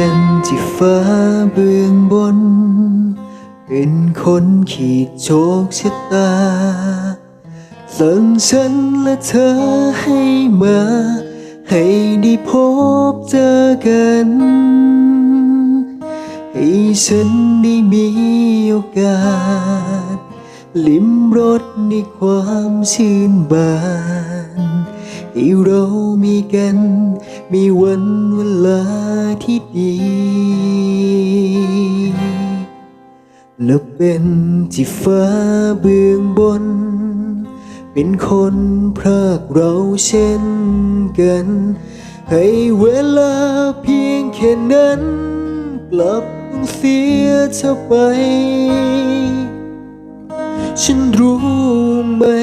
เป็นที่ฟ้าเบื้องบน เป็นคนขีดโชคชะตา สั่งฉันและเธอให้มา ให้ได้พบเจอกัน ให้ฉันได้มีโอกาส ลิ้มรสในความชื่นบาน ให้เรามีกัน มีวันเวลาที่ดี และเป็นที่ฟ้าเบื้องบน เป็นคนพรากเราเช่นกัน ให้เวลาเพียงแค่นั้น กลับเสียเธอไป ฉันรู้ไม่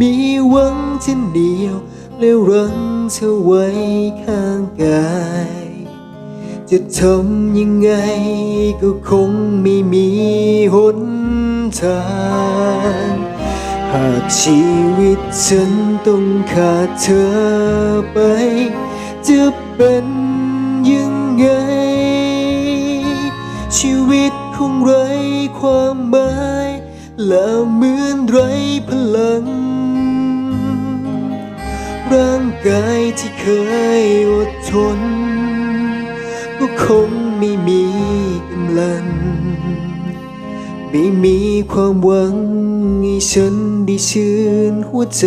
มีหวังจะเดียว แล้วรังเธอไว้ข้างกาย จะทำยังไงก็คงไม่มีหนทาง หากชีวิตฉันต้องขาดเธอไป จะเป็นยังไง ชีวิตคงไร้ความหมาย และเหมือนไร้พลัง ร่างกายที่เคยอดทน ก็คงไม่มีกำลัง ไม่มีความหวังให้ฉันได้ชื่นหัวใจ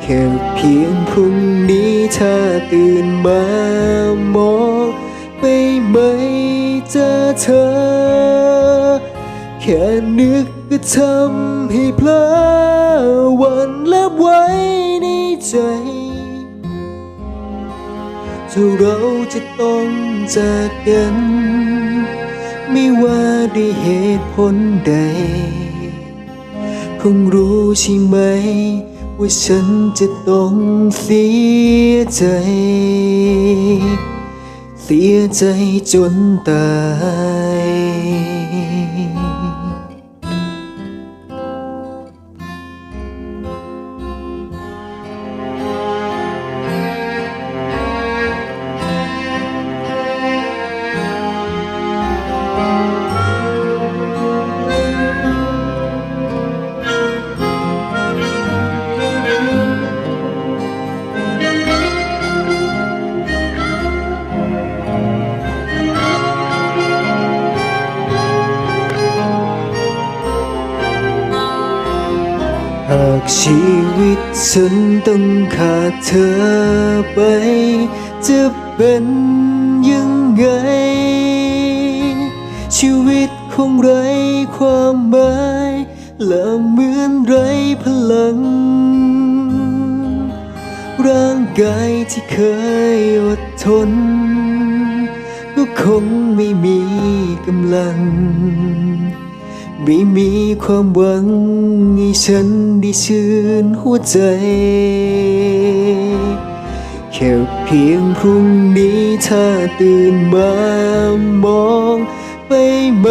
แค่เพียงพรุ่งนี้ถ้าตื่นมามองไปไหมเจอเธอ แค่นึกก็ทำให้เพลอหวัน ใจถ้าเราจะต้องจากกัน ไม่ว่าด้วยเหตุผลใด คงรู้ใช่ไหม ว่าฉันจะต้องเสียใจ เสียใจจนตายากชีวิตฉันต้องขาดเธอไป จะเป็นยังไง ชีวิตคงไร้ความหมายและเหมือนไร้พลัง ร่างกายที่เคยอดทน ก็คงไม่มีกำลัง ไม่มีความหวังให้ฉันได้ชื่นหัวใจ แค่เพียงพรุ่งนี้ถ้าตื่นมามองไปไหม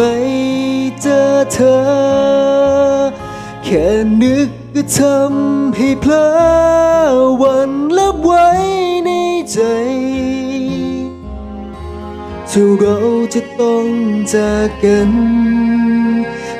เจอเธอ แค่นึกก็ทำให้เพลอวันและไว้ในใจถ้าเราจะต้องจากกัน